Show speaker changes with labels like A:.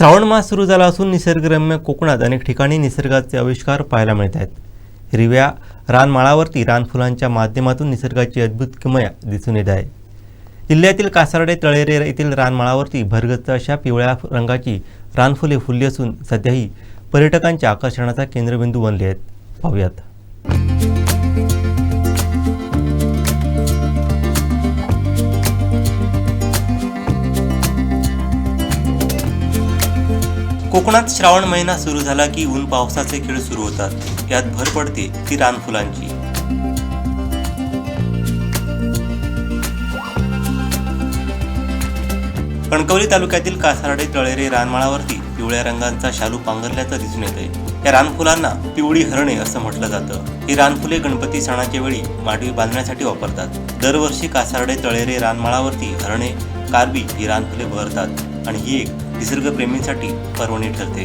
A: श्रावण मास सुरू झाला असून निसर्गरम्य कोकणात अनेक ठिकाणी निसर्गाचे आविष्कार पाहायला मिळत आहेत. हिरव्या रानमाळावरती रानफुलांच्या माध्यमातून निसर्गाची अद्भुत किमया दिसून येत आहे. जिल्ह्यातील कासारडे तळेरे येथील रानमाळावरती भरगच्च अशा पिवळ्या रंगाची रानफुले फुलली असून सध्याही पर्यटकांच्या आकर्षणाचा केंद्रबिंदू बनले आहेत. पाहूयात. कोकणात श्रावण महिना सुरू झाला की ऊन पावसाचे खेळ सुरू होतात. यात भर पडते ती रानफुलांची. कणकवली तालुक्यातील कासारडे तळेरे रानमाळावरती पिवळ्या रंगांचा शालू पांघरल्याचं दिसून येतंय. या रानफुलांना पिवळी हरणे असं म्हटलं जातं. ही रानफुले गणपती सणाच्या वेळी माडवी बांधण्यासाठी वापरतात. दरवर्षी कासारडे तळेरे रानमाळावरती हरणे कारबी ही रानफुले बहरतात. आणि ही एक निसर्गप्रेमींसाठी पर्वणी ठरते.